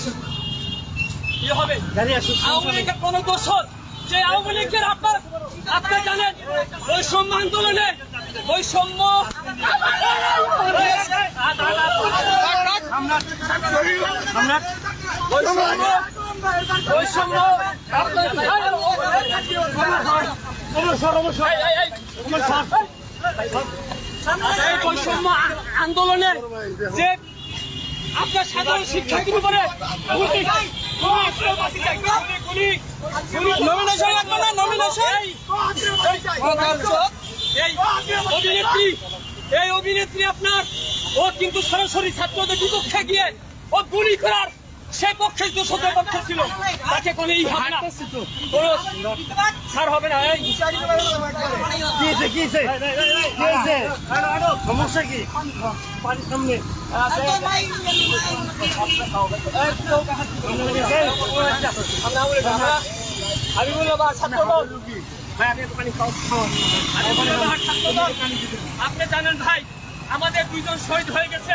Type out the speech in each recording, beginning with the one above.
আসুন। কি হবে। আওয়ামী লীগের কোন দোষর যে আওয়ামী লীগের আপনার আপনি জানেন বৈষম্য আন্দোলনে বৈষম্য বৈষম্য বৈষম্য আপনার অবসর অবসর এই, এই, এই, এই বৈষম্য আ- আন্দোলনে যে আপনার সাধারণ শিক্ষার্থীর উপরে করে নমিনেশন লাগবে না? নমিনেশন এই এই অভিনেত্রী এই অভিনেত্রী আপনার। ও কিন্তু সরাসরি ছাত্রদের বিপক্ষে গিয়ে ও গুলি করার সে পক্ষে দোষদের পক্ষে ছিল তাকে কোনো ই হবে না। কোনো হবে না কি সমস্যা কি? পানির সামনে হাবিবুল্লাহ বা আপনি একটু পানি খাও খাওয়ান হাবিবুল্লাহ বা ছাত্রদল আপনি জানেন ভাই আমাদের দুইজন শহীদ হয়ে গেছে।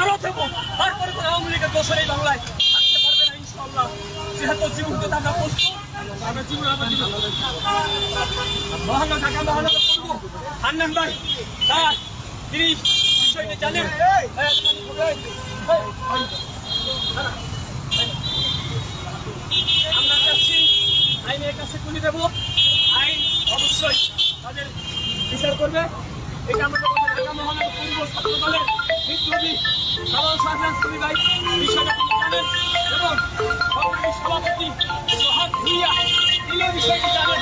আরও দেবো তারপরে কোনো আওয়ামী লীগের দোষর এই বাংলায়। থাকতে পারবে না যেহেতু জীবন দিতে আমরা আমরা জীবন আমরা জীবন মহানগর ঢাকা মহানগর করব হান্নান ভাই, তার তিনি আমরা চাচ্ছি আইনের কাছে তুলে দেবো। আইন অবশ্যই তাদের বিচার করবে। এটা আমাদের ঢাকা মহানগর পূর্ব বিপ্লবী সাধারণ সাধারণ শ্রী ভাই বিষয়টা তিনি জানেন এবং সংগ্রামী সভাপতি সোহাগ ভুইয়া তিনিও বিষয়টি জানেন।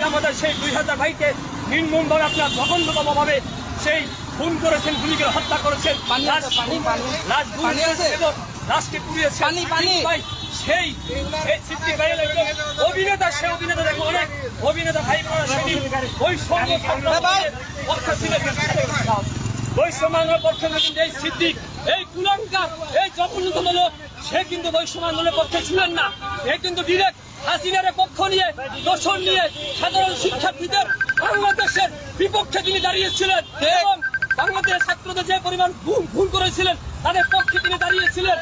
আমাদের সেই দুই হাজার ভাইকে নির্মমভাবে আপনার জঘন্যতমভাবে সেই খুন করেছেন গুলি করে হত্যা করেছেন এবং লাশকে পুড়িয়েছেন ভাই সেই অভিনেতা সে অভিনেতা দেখো অনেক অভিনেতা ভাই সেদিন ওই সঙ্গে পক্ষে ছিলেন কিন্তু এই সিদ্দিক এই কুলাঙ্কার এই জঘন্যতম লোক সে কিন্তু বৈষম্যান্ডের পক্ষে ছিলেন না। এ কিন্তু ডিরেক্ট হাসিনার পক্ষ নিয়ে দর্শন নিয়ে সাধারণ শিক্ষার্থীদের বাংলাদেশের বিপক্ষে তিনি দাঁড়িয়েছিলেন এবং বাংলাদেশের ছাত্রদের যে পরিমাণ ভুল ভুল করেছিলেন তাদের পক্ষে তিনি দাঁড়িয়েছিলেন।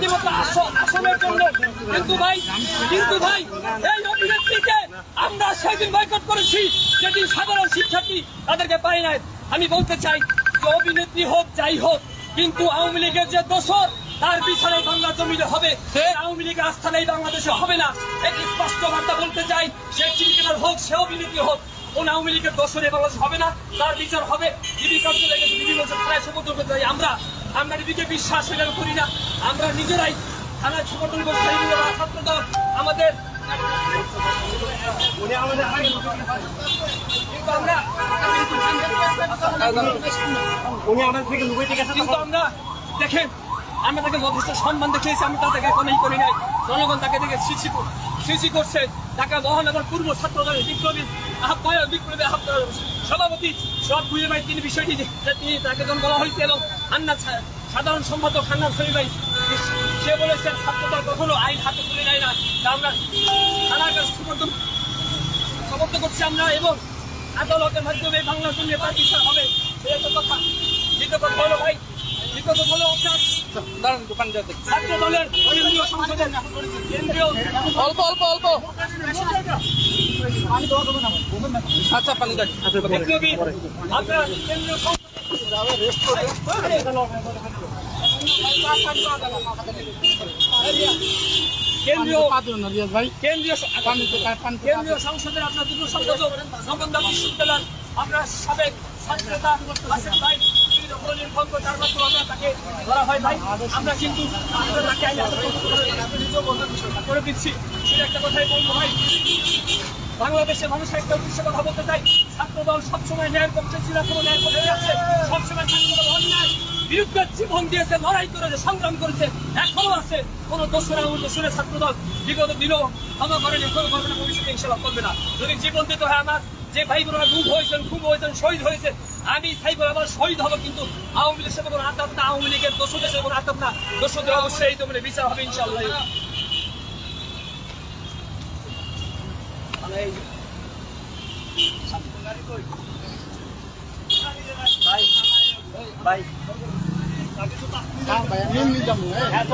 কিন্তু আসনের জন্য কিন্তু ভাই কিন্তু ভাই এই অভিনেত্রীকে আমরা সেদিন বয়কট করেছি যেদিন সাধারণ শিক্ষার্থী তাদেরকে পাই নাই। আমি বলতে চাই যে অভিনেত্রী হোক যাই হোক কিন্তু আওয়ামী লীগের যে দোষর তার বিচারে বাংলা জমিনে হবে। এই আওয়ামী লীগের আস্থা নেই বাংলাদেশে হবে না। এই স্পষ্ট বার্তা বলতে চাই সে ক্রিকেটার হোক সে অভিনেত্রী হোক কোন আওয়ামী লীগের দোষরে বাংলাদেশ হবে না তার বিচার হবে। ডিবি কার্যালয়ে ডিবি বলছে থানায় সমর্থন করতে যাই আমরা আমরা ডিবিকে বিশ্বাস এটা করি না। আমরা নিজেরাই থানায় সমর্থন করতে চাই ছাত্র দল আমাদের উনি আমাদের থেকে লুকাইতে গেছে কিন্তু আমরা দেখেন আমরা তাকে যথেষ্ট সম্মান দেখিয়েছি আমি তাদেরকে কোনোই করি নাই। জনগণ তাকে দেখে সৃষ্টি সৃষ্টি করছে। ঢাকা মহানগর পূর্ব ছাত্র দলের বিপ্লবী আহ্বায়ক বিপ্লবী আহ্বায়ক সভাপতি সব বুঝে ভাই তিনি বিষয়টি তিনি তাকে যখন বলা হয়েছে এবং হান্না সাধারণ সম্পাদক শরীফ ভাই সে বলেছেন ছাত্রদল কখনো আইন হাতে তুলে নেয় না। আমরা থানার কাছে সমর্থন সমর্থন করছি আমরা এবং আদালতের মাধ্যমে বাংলা জন্য তার বিচার হবে সে একটা কথা। দ্বিতীয় কথা হলো ভাই দ্বিতীয় কথা হলো আপনার দাঁড়ান দোকান যাতে। ছাত্র দলের কেন্দ্রীয় সংসদের কেন্দ্রীয় অল্প অল্প অল্প। আচ্ছা পানি দেখ আপনার কেন্দ্রীয় সংসদ কেন্দ্রীয় ভাই। কেন্দ্রীয় কেন্দ্রীয় সংসদের আপনার দুটো সম্পাদক নবন্দা সাবেক ছাত্রতা ভাই। তাকে ধরা হয় ভাই। আমরা কিন্তু করে দিচ্ছি। সেটা একটা কথাই বলব ভাই। বাংলাদেশের মানুষের একটা উদ্দেশ্যে কথা বলতে চাই ছাত্র দল সবসময় ন্যায়ের পক্ষে ছিল কোনো ন্যায়ের পক্ষে আছে সবসময় অন্যায়। বিরুদ্ধে জীবন দিয়েছে, লড়াই করেছে, সংগ্রাম করেছে, এখনও আছে। কোন দোষরা এবং দোষরের ছাত্রদল বিগত দিনও ক্ষমা করেন এখনও করবে না ভবিষ্যতে ইনশাল্লাহ করবে না। যদি জীবন দিতে হয় আমার, যে ভাই বোনেরা গুম হয়েছেন, খুব হয়েছেন, শহীদ হয়েছে, আমি সাইবর আবার শহীদ হব, কিন্তু আওয়ামী লীগের সাথে কোনো আতাপ না, আওয়ামী লীগের দোষদের সাথে কোনো আতাপ না। দোষদের অবশ্যই এই তোমার বিচার হবে ইনশাল্লাহ ভাই। ভাই ভাই আমি এমনি যাব হ্যাঁ,